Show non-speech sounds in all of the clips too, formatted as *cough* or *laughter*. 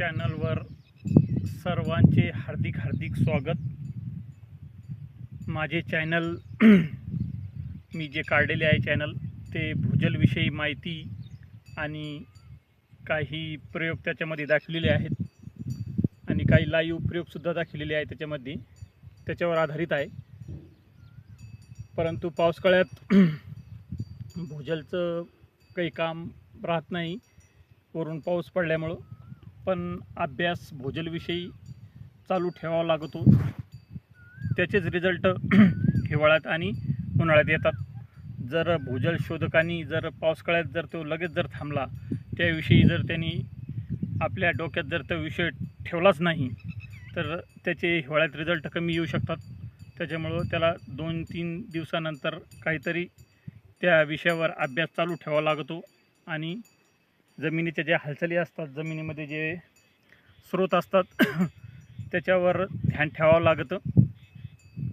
चॅनलवर सर्वांचे हार्दिक हार्दिक स्वागत. माझे चॅनल *clears throat* मी जे काढलेले आहे चॅनल ते भूजलविषयी माहिती आणि काही प्रयोग त्याच्यामध्ये दाखवलेले आहेत आणि काही लाईव्ह प्रयोगसुद्धा दाखवलेले आहे त्याच्यामध्ये त्याच्यावर आधारित आहे. परंतु पावसाळ्यात *clears throat* भूजलचं काही काम राहत नाही. वरून पाऊस पडल्यामुळं पण अभ्यास भूजलविषयी चालू ठेवावा लागतो. त्याचेच रिझल्ट *clears throat* हिवाळ्यात आणि उन्हाळ्यात येतात. जर भूजल शोधकांनी जर पावसाळ्यात जर तो लगेच जर थांबला त्याविषयी जर त्यांनी आपल्या डोक्यात जर तो विषय ठेवलाच नाही तर त्याचे हिवाळ्यात रिझल्ट कमी येऊ शकतात. त्याच्यामुळं त्याला दोन तीन दिवसानंतर काहीतरी त्या विषयावर अभ्यास चालू ठेवावा लागतो आणि जमिनीच्या ज्या हालचाली असतात जमिनीमध्ये जे स्रोत असतात *clears throat* त्याच्यावर ध्यान ठेवावं लागतं.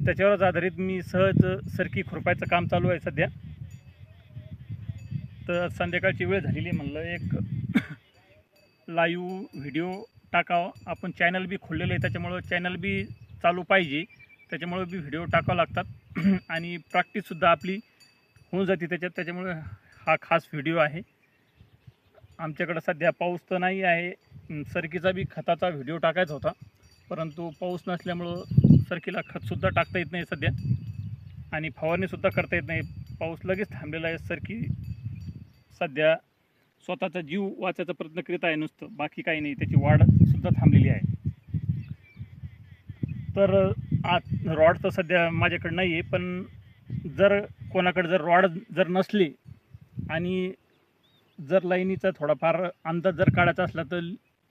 त्याच्यावरच आधारित मी सहज सरकी खुरपायचं काम चालू आहे सध्या. तर संध्याकाळची वेळ झालेली आहे म्हणलं एक *clears throat* लाईव्ह व्हिडिओ टाकावं. आपण चॅनल बी खोललेलं आहे त्याच्यामुळं चॅनल बी चालू पाहिजे. त्याच्यामुळं बी व्हिडिओ टाकावं लागतात. *clears throat* आणि प्रॅक्टिससुद्धा आपली होऊन जाते त्याच्यात. त्याच्यामुळं हा खास व्हिडिओ आहे. आमच्याकडं सध्या पाऊस तर नाही आहे. सरकीचा बी खताचा व्हिडिओ टाकायचा होता. परंतु पाऊस नसल्यामुळं सरकीला खतसुद्धा टाकता येत नाही सध्या. आणि फवारणीसुद्धा करता येत नाही. पाऊस लगेच थांबलेला आहे. सरकी सध्या स्वतःचा जीव वाचायचा प्रयत्न करीत आहे नुसतं. बाकी काही नाही. त्याची वाढसुद्धा थांबलेली आहे. तर आत रॉड तर सध्या माझ्याकडे नाही आहे पण जर कोणाकडे जर रॉड जर नसले आणि जर लाईनीचा थोडाफार अंदाज जर काढायचा असला तर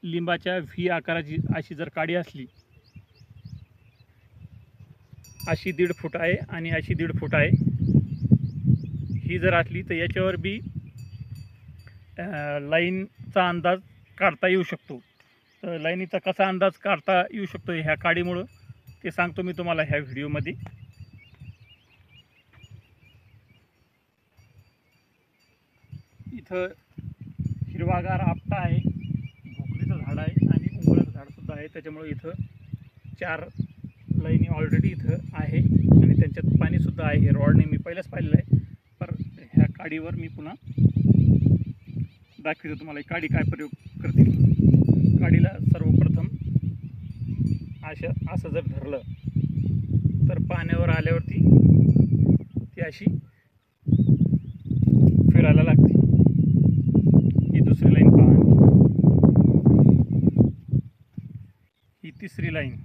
लिंबाच्या व्ही आकाराची अशी जर काडी असली अशी दीड फूट आहे आणि अशी दीड फूट आहे. ही जर असली तर याच्यावर बी लाईनचा अंदाज काढता येऊ शकतो. तर लाईनीचा कसा अंदाज काढता येऊ शकतो ह्या काडीमुळं ते सांगतो मी तुम्हाला ह्या व्हिडिओमध्ये. इथं बागार आपटा आहे. भोकरीचं झाड आहे आणि उंबराचं झाडसुद्धा आहे. त्याच्यामुळे इथं चार लाईनी ऑलरेडी इथं आहे. आणि त्यांच्यात पाणीसुद्धा आहे. हे रॉडने मी पहिल्याच पाहिलेलं आहे. पर ह्या काडीवर मी पुन्हा दाखवतो तुम्हाला काडी काय प्रयोग करतील. काडीला सर्वप्रथम अशा असं जर धरलं तर पाण्यावर आल्यावरती ती अशी फिरायला लागते ही दुसरी लाईन पहा ही तिसरी लाईन.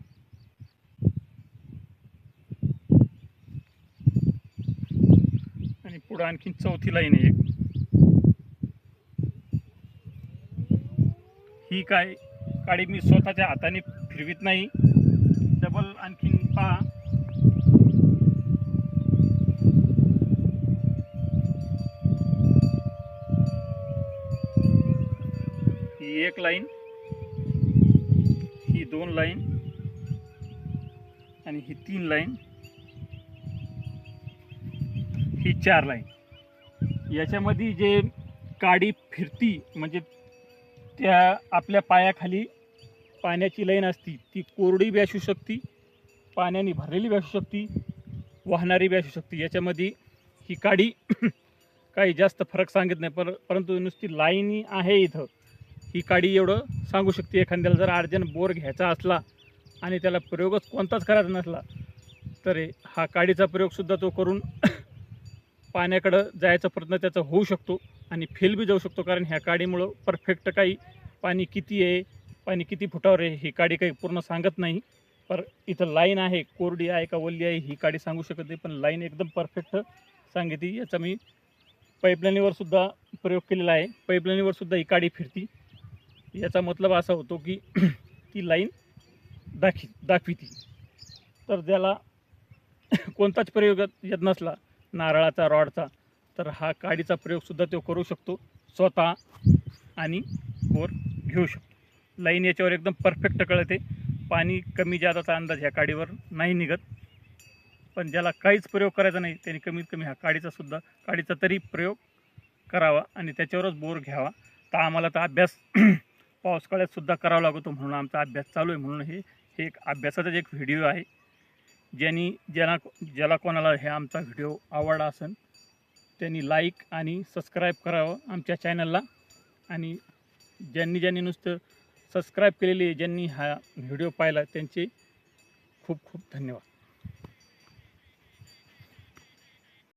आणि पुढं आणखीन चौथी लाईन आहे एक. ही काय काळी मी स्वतःच्या हाताने फिरवित नाही. डबल आणखीन पहा. ही एक लाईन. दोन लाईन आणि ही तीन लाईन ही चार लाईन. याच्यामध्ये जे काडी फिरती म्हणजे त्या आपल्या पायाखाली पाण्याची लाईन असती ती कोरडी बी असू शकते पाण्याने भरलेली बी असू शकते वाहणारी बी असू शकते. याच्यामध्ये ही काडी *clears throat* काही जास्त फरक सांगत नाही पर परंतु नुसती लाईनी आहे इथं. ही काडी एवढं सांगू शकते एखाद्याला जर अर्जंट बोर घ्यायचा असला आणि त्याला प्रयोगच कोणताच करायचा नसला तर हा काडीचा प्रयोगसुद्धा तो करून *coughs* पाण्याकडं जायचा प्रयत्न त्याचा होऊ शकतो आणि फेल बी जाऊ शकतो कारण ह्या काडीमुळं परफेक्ट काही पाणी किती आहे पाणी किती फुटावर आहे ही काडी काही पूर्ण सांगत नाही. पर इथं लाईन आहे कोरडी आहे का वल्ली आहे ही काडी सांगू शकत नाही पण लाईन एकदम परफेक्ट सांगितली. याचा मी पाईपलाईनीवर सुद्धा प्रयोग केलेला आहे. पाईपलाईनीवर सुद्धा ही काडी फिरती. याचा मतलब असा होतो की *clears throat* ती लाईन दाखी दाखविती. तर ज्याला *clears throat* कोणताच प्रयोग येत नसला नारळाचा रॉडचा तर हा काडीचा प्रयोगसुद्धा तो करू शकतो स्वतः आणि बोर घेऊ शकतो. लाईन याच्यावर एकदम परफेक्ट कळते. पाणी कमी जादाचा अंदाज ह्या काडीवर नाही निघत. पण ज्याला काहीच प्रयोग करायचा नाही त्याने कमीत कमी ह्या काडीचासुद्धा काडीचा तरी प्रयोग करावा आणि त्याच्यावरच बोर घ्यावा. तर आम्हाला तर अभ्यास *clears throat* पावसाळ्यात सुद्धा करावा लागतो म्हणून आमचा अभ्यास चालू आहे. म्हणून हे हे एक अभ्यासाचाच एक व्हिडिओ आहे. ज्यांनी ज्यांना ज्याला कोणाला हे आमचा व्हिडिओ आवडला असेल त्यांनी लाईक आणि सबस्क्राईब करावं आमच्या चॅनलला आणि ज्यांनी ज्यांनी नुसतं सबस्क्राईब केलेली आहे ज्यांनी हा व्हिडिओ पाहिला त्यांचे खूप खूप धन्यवाद.